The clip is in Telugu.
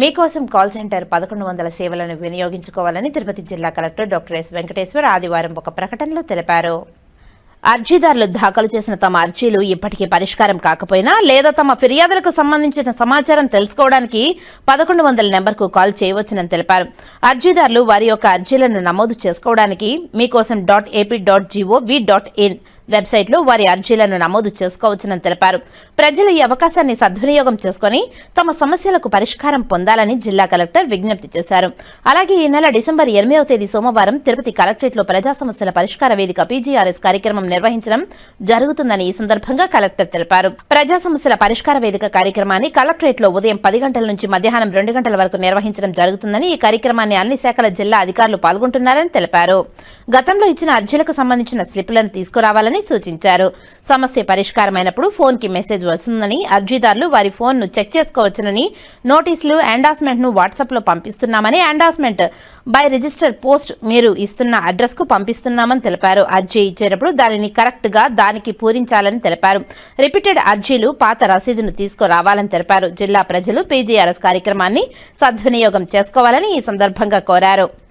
మీకోసం కాల్ సెంటర్ పదకొండు వందల సేవలను వినియోగించుకోవాలని తిరుపతి జిల్లా కలెక్టర్ డాక్టర్ ఎస్ వెంకటేశ్వర్ ఆదివారం ఒక ప్రకటనలో తెలిపారు. అర్జీదారులు దాఖలు చేసిన తమ అర్జీలు ఇప్పటికీ పరిష్కారం కాకపోయినా లేదా తమ ఫిర్యాదులకు సంబంధించిన సమాచారం తెలుసుకోవడానికి పదకొండు వందల నెంబర్కు కాల్ చేయవచ్చునని తెలిపారు. అర్జీదారులు వారి యొక్క అర్జీలను నమోదు చేసుకోవడానికి Meekosam dot AP dot gov dot in వెబ్సైట్లో వారి అర్జీలను నమోదు చేసుకోవచ్చునని తెలిపారు. ప్రజలు ఈ అవకాశాన్ని సద్వినియోగం చేసుకుని తమ సమస్యలకు పరిష్కారం పొందాలని జిల్లా కలెక్టర్ విజ్ఞప్తి చేశారు. అలాగే ఈ నెల డిసెంబర్ ఎనిమిదవ తేదీ సోమవారం తిరుపతి కలెక్టరేట్లో ప్రజా సమస్యల పరిష్కార వేదిక పీజీఆర్ఎస్ కార్యక్రమం నిర్వహించడం జరుగుతుందని ఈ సందర్భంగా కలెక్టర్ తెలిపారు. ప్రజా సమస్యల పరిష్కార వేదిక కార్యక్రమాన్ని కలెక్టరేట్లో ఉదయం పది గంటల నుంచి మధ్యాహ్నం రెండు గంటల వరకు నిర్వహించడం జరుగుతుందని ఈ కార్యక్రమాన్ని అన్ని శాఖల జిల్లా అధికారులు పాల్గొంటున్నారని తెలిపారు. గతంలో ఇచ్చిన అర్జీలకు సంబంధించిన స్లిప్లను తీసుకురావాలని సూచించారు. సమస్య పరిష్కారమైనప్పుడు ఫోన్కి మెసేజ్ వస్తుందని అర్జీదారులు వారి ఫోన్ను చెక్ చేసుకోవచ్చునని నోటీసులు ఎండాస్మెంట్ను వాట్సాప్లో పంపిస్తున్నామని ఎండాస్మెంట్ బై రిజిస్టర్ పోస్ట్ మీరు ఇస్తున్న అడ్రస్కు పంపిస్తున్నామని తెలిపారు. అర్జీ ఇచ్చేటప్పుడు దానిని కరెక్ట్గా దానికి పూరించాలని తెలిపారు. రిపీటెడ్ అర్జీలు పాత రసీదును తీసుకురావాలని తెలిపారు. జిల్లా ప్రజలు పీజీఆర్ఎస్ కార్యక్రమాన్ని సద్వినియోగం చేసుకోవాలని ఈ సందర్భంగా కోరారు.